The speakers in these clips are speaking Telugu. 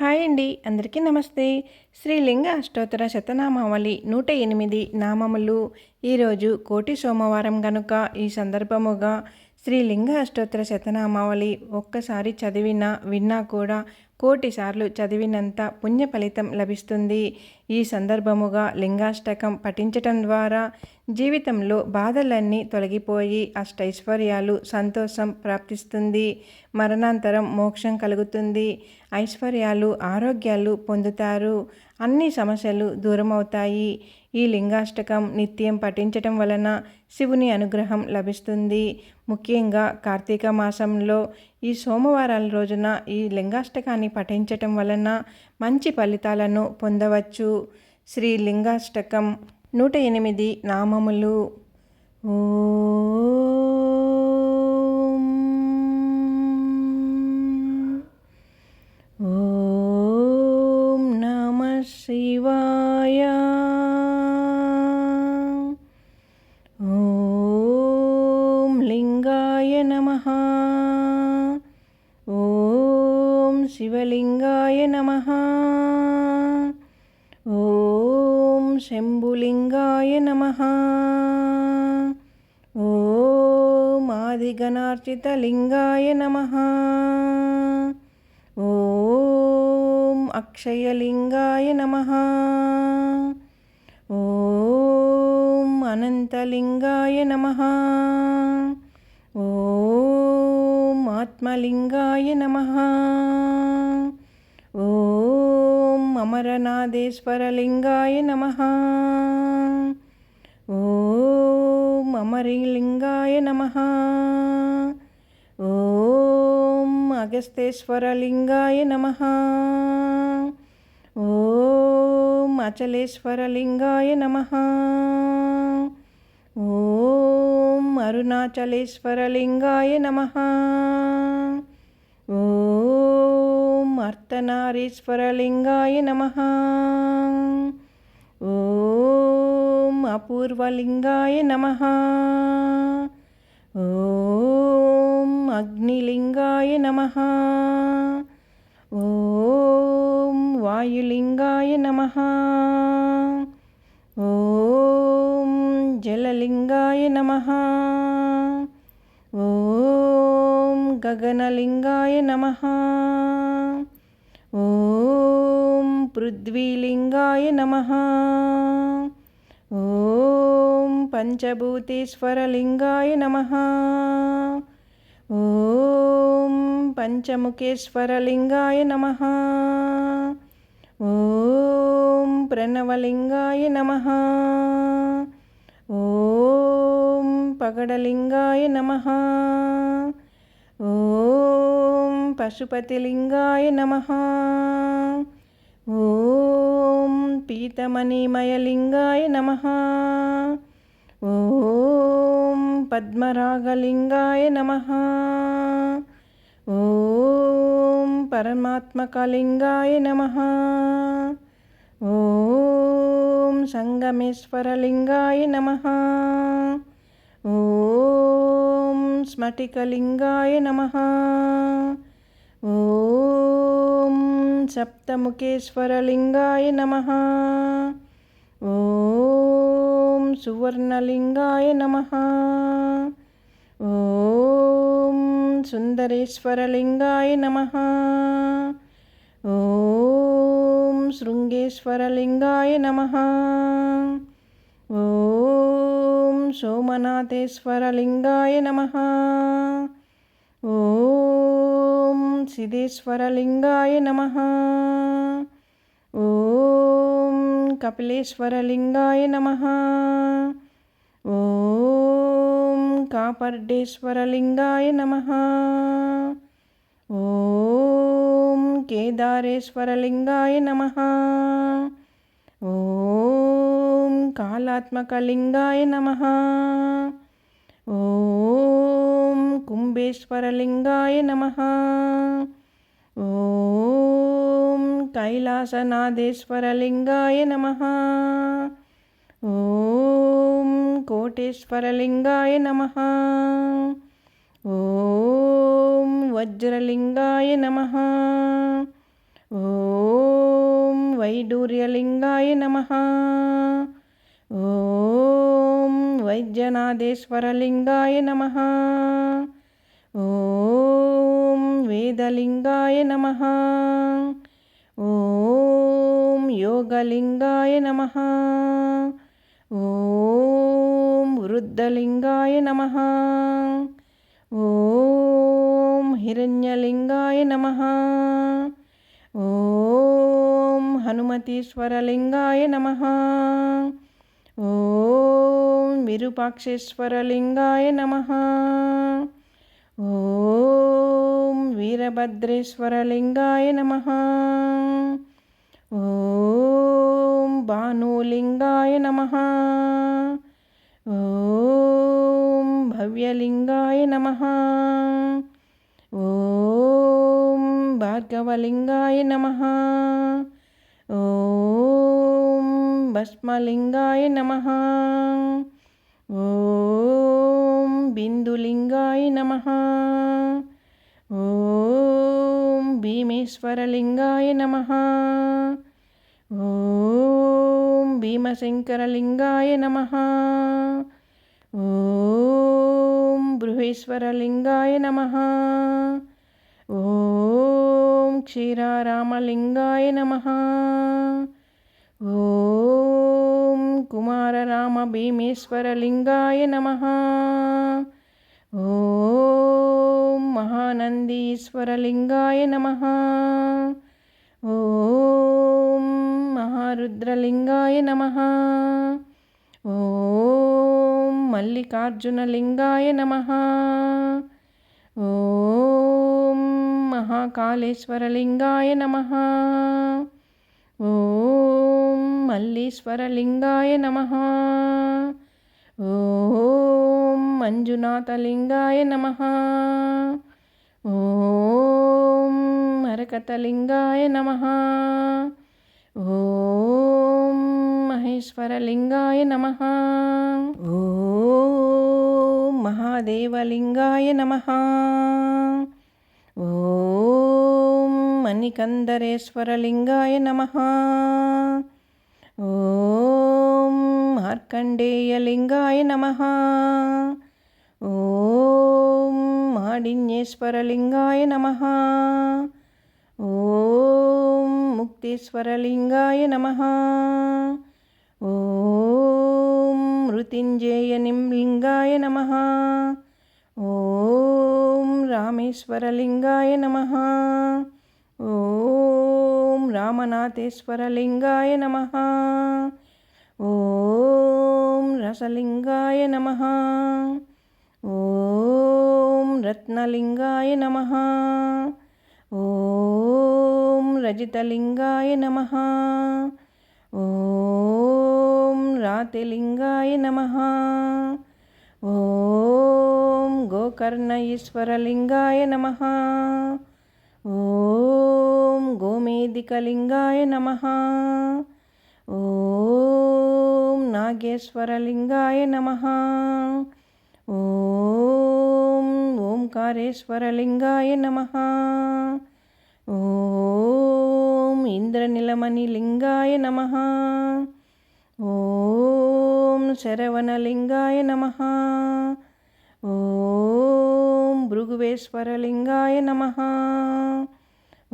హాయ్ అండి అందరికీ నమస్తే. శ్రీలింగ అష్టోత్తర శతనామావళి నూట ఎనిమిది నామములు. ఈరోజు కోటి సోమవారం గనుక ఈ సందర్భముగా శ్రీలింగ అష్టోత్తర శతనామావళి ఒక్కసారి చదివినా విన్నా కూడా కోటిసార్లు చదివినంత పుణ్య ఫలితం లభిస్తుంది. ఈ సందర్భముగా లింగాష్టకం పఠించటం ద్వారా జీవితంలో బాధలన్నీ తొలగిపోయి అష్టైశ్వర్యాలు సంతోషం ప్రాప్తిస్తుంది. మరణాంతరం మోక్షం కలుగుతుంది. ఐశ్వర్యాలు ఆరోగ్యాలు పొందుతారు. అన్ని సమస్యలు దూరమవుతాయి. ఈ లింగాష్టకం నిత్యం పఠించటం వలన శివుని అనుగ్రహం లభిస్తుంది. ముఖ్యంగా కార్తీక మాసంలో ఈ సోమవారాల రోజున ఈ లింగాష్టకాన్ని పఠించటం వలన మంచి ఫలితాలను పొందవచ్చు. శ్రీ లింగాష్టకం నూట ఎనిమిది నామములు. ఓం. ఓం నమ శివాయ. శివలింగాయ నమ. ఓం శంభులింగాయ నమ. ఓం ఆదిగణార్చితలింగాయ నమ. ఓం అక్షయలింగాయ నమ. ఓం అనంతలింగాయ నమ. ఓం ఆత్మలింగాయ నమ ఓం అమరనాథేశ్వరలింగాయ నమ ఓం అమరిలింగాయ నమ ఓం అగస్తేశ్వరలింగాయ నమ ఓం అచలేశ్వరలింగాయ నమ ఓం అరుణాచలేశ్వరలింగాయ నమ. ఓం అర్తనారీశ్వరలింగాయ నమ. ఓం అపూర్వలింగాయ నమ. ఓం అగ్నిలింగాయ నమ. ఓం వాయులింగాయ నమ. ఓం జలలింగాయ నమ. ఓం గగనలింగాయ నమ. ఓం పృథ్వీలింగాయ నమ. ఓం పంచభూతేశ్వరలింగాయ నమ. ఓం పంచముఖేశ్వరలింగాయ నమ. ఓం ప్రణవలింగాయ నమ. ఓం పగడలింగాయ నమ. ఓం పశుపతిలింగాయ నమ. ఓం పీతమణిమయలింగాయ నమ. ఓం పద్మరాగలింగాయ నమ. ఓం పరమాత్మకలింగాయ నమ. ఓం సంగమేశ్వరలింగాయ నమ. ఓం స్మటికలింగాయ నమ. ఓం సప్తముఖేశ్వరలింగాయ నమ. ఓం సువర్ణలింగాయ నమ. ఓం సుందరేశ్వరలింగాయ నమ. ఓం శృంగేశ్వరలింగాయ నమ. ఓం సోమనాథేశ్వరలింగాయ నమ. ఓం సిద్ధేశ్వరలింగాయ నమ. ఓం కపిలేశ్వరలింగాయ నమ. ఓం కాపర్డేశ్వరలింగాయ నమ. ఓం కేదారేశ్వరలింగాయ నమ ఓం కాళాత్మకలింగాయ నమ. ఓం కుంభేశ్వరలింగాయ నమ. ఓం కైలాసనాథేశ్వరలింగాయ నమ. ఓం కోటేశ్వరలింగాయ నమ. ఓం వజ్రలింగాయ నమ. ఓం వైడూర్యలింగాయ నమ. ఓం వైద్యనాథేశ్వరలింగాయ నమ. ఓం వేదలింగాయ నమ. ఓం యోగలింగాయ నమ. ఓం వృద్ధలింగాయ నమ. ఓం హిరణ్యలింగాయ నమ ఓం హనుమతీశ్వరలింగాయ నమ ఓం విరూపాక్షేశ్వరలింగాయ నమ ఓం వీరభద్రేశ్వరలింగాయ నమ ఓం భానులింగాయ నమ ఓం భవ్యలింగాయ నమ ఓం భార్గవలింగాయ నమ ఓం భస్మలింగాయ నమ ఓం బిందులింగాయ నమ ఓం భీమేశ్వరలింగాయ నమ ఓం భీమశంకరలింగాయ నమ ఓం నమ. ఓం క్షీరారామలింగాయ నమ. ఓం కుమారరామ భీమేశ్వరలింగాయ నమ. ఓం మహానందీశ్వరలింగాయ నమ. ఓం మహారుద్రలింగాయ నమ. ఓం మల్లికార్జునలింగాయ నమ. ఓం మహాకాళేశ్వరలింగాయ నమ. ఓం మల్లీశ్వరలింగాయ నమ. ఓం మంజునాథలింగాయ నమ. ఓం మరకతలింగాయ నమ. ఓం మహేశ్వరలింగాయ నమ. ఓం మహాదేవలింగాయ నమ. ఓం మణికందరేశ్వరలింగాయ నమ. ఓం మార్కండేయలింగాయ నమ. ఓం మాడిన్యేశ్వరలింగాయ నమ. ఓం ముక్తేశ్వరలింగాయ నమ. ఓం మృత్యుంజయనింలింగాయ నమ. ఓం రామేశ్వరలింగాయ నమ. ఓం రామనాథేశ్వరలింగాయ నమ. ఓం రసలింగాయ నమ. ఓం రత్నలింగాయ నమ. ఓం రజితలింగాయ నమ. ఓం రాతిలింగాయ నమ. ఓం గోకర్ణ ఈశ్వరలింగాయ నమ. ఓం గోమేదికలింగాయ నమ. ఓం నాగేశ్వరలింగాయ నమ. ఓం ఓంకారేశ్వరలింగాయ నమ. ఓం ఇంద్రనిలమణిలింగాయ నమ. ఓం శరవణలింగాయ నమ. ఓం భృగువేశ్వరలింగాయ నమ.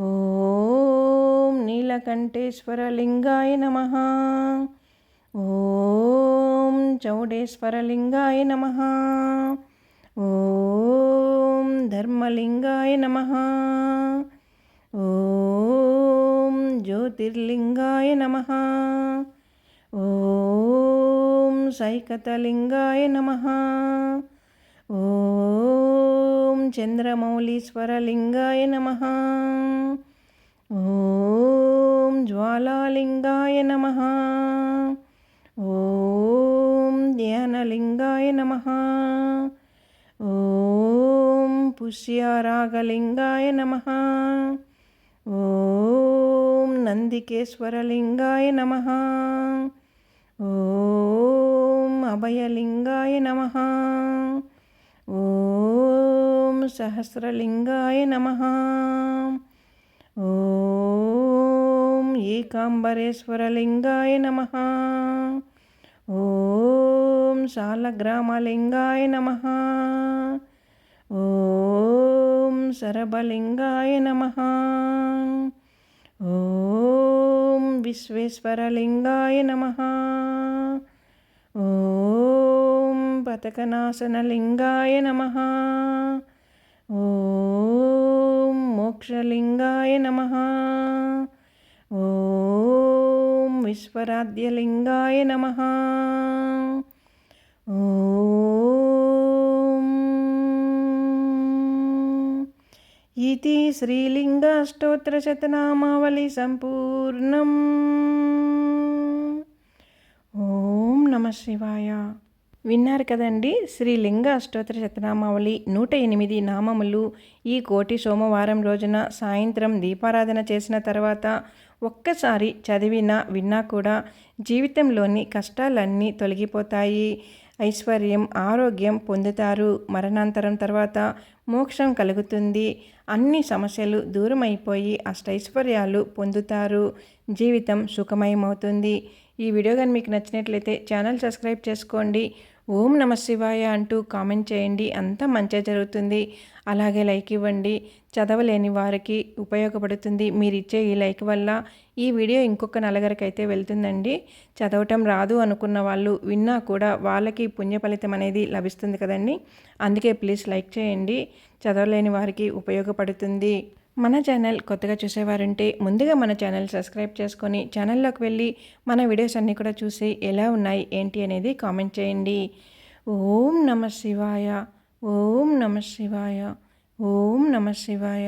ఓం నీలకంఠేశ్వరలింగాయ నమ. ఓం చౌడేశ్వరలింగాయ నమ. ఓం ధర్మలింగాయ నమ. ఓం జ్యోతిర్లింగాయ నమ. ఓం సైకతలింగాయ నమ. ఓం చంద్రమౌళీశ్వరలింగాయ నమ. ఓం జ్వాలాలింగాయ నమ. ఓం ధ్యానలింగాయ నమ. ఓం పుష్యారాగలింగాయ నమ. ఓం నందికేశ్వరలింగాయ నమ. ఓం అభయలింగాయ నమ. ఓం సహస్రలింగాయ నమ. ఓం ఏకాంబరేశ్వరలింగాయ నమ. ఓం సాలగ్రామలింగాయ నమ. ఓం సరబలింగాయ నమ. ఓం విశ్వేశ్వరలింగాయ నమ. ఓం పతకనాశనలింగాయ నమ. ఓం మోక్షలింగాయ నమ. ఓం విశ్వరాధ్యలింగాయ నమ. ఓం ఇది శ్రీలింగష్టోత్తరశతనామావళి సంపూర్ణం ఓం నమ శివాయ విన్నారు కదండి శ్రీలింగ అష్టోత్తర శతనామావళి నూట ఎనిమిది నామములు. ఈ కోటి సోమవారం రోజున సాయంత్రం దీపారాధన చేసిన తర్వాత ఒక్కసారి చదివినా విన్నా కూడా జీవితంలోని కష్టాలన్నీ తొలగిపోతాయి. ఐశ్వర్యం ఆరోగ్యం పొందుతారు. మరణాంతరం తర్వాత మోక్షం కలుగుతుంది. అన్ని సమస్యలు దూరమైపోయి అష్టైశ్వర్యాలు పొందుతారు. జీవితం సుఖమయమవుతుంది. ఈ వీడియో కానీ మీకు నచ్చినట్లయితే ఛానల్ సబ్స్క్రైబ్ చేసుకోండి. ఓం నమ శివాయ అంటూ కామెంట్ చేయండి. అంతా మంచిగా జరుగుతుంది. అలాగే లైక్ ఇవ్వండి. చదవలేని వారికి ఉపయోగపడుతుంది. మీరు ఇచ్చే ఈ లైక్ వల్ల ఈ వీడియో ఇంకొక నలుగురికైతే వెళ్తుందండి. చదవటం రాదు అనుకున్న వాళ్ళు విన్నా కూడా వాళ్ళకి పుణ్య ఫలితం అనేది లభిస్తుంది కదండి. అందుకే ప్లీజ్ లైక్ చేయండి. చదవలేని వారికి ఉపయోగపడుతుంది. మన ఛానల్ కొత్తగా చూసేవారుంటే ముందుగా మన ఛానల్ సబ్స్క్రైబ్ చేసుకొని ఛానల్లోకి వెళ్ళి మన వీడియోస్ అన్నీ కూడా చూసి ఎలా ఉన్నాయి ఏంటి అనేది కామెంట్ చేయండి. ఓం నమ శివాయ ఓం నమ శివాయ ఓం నమ శివాయ.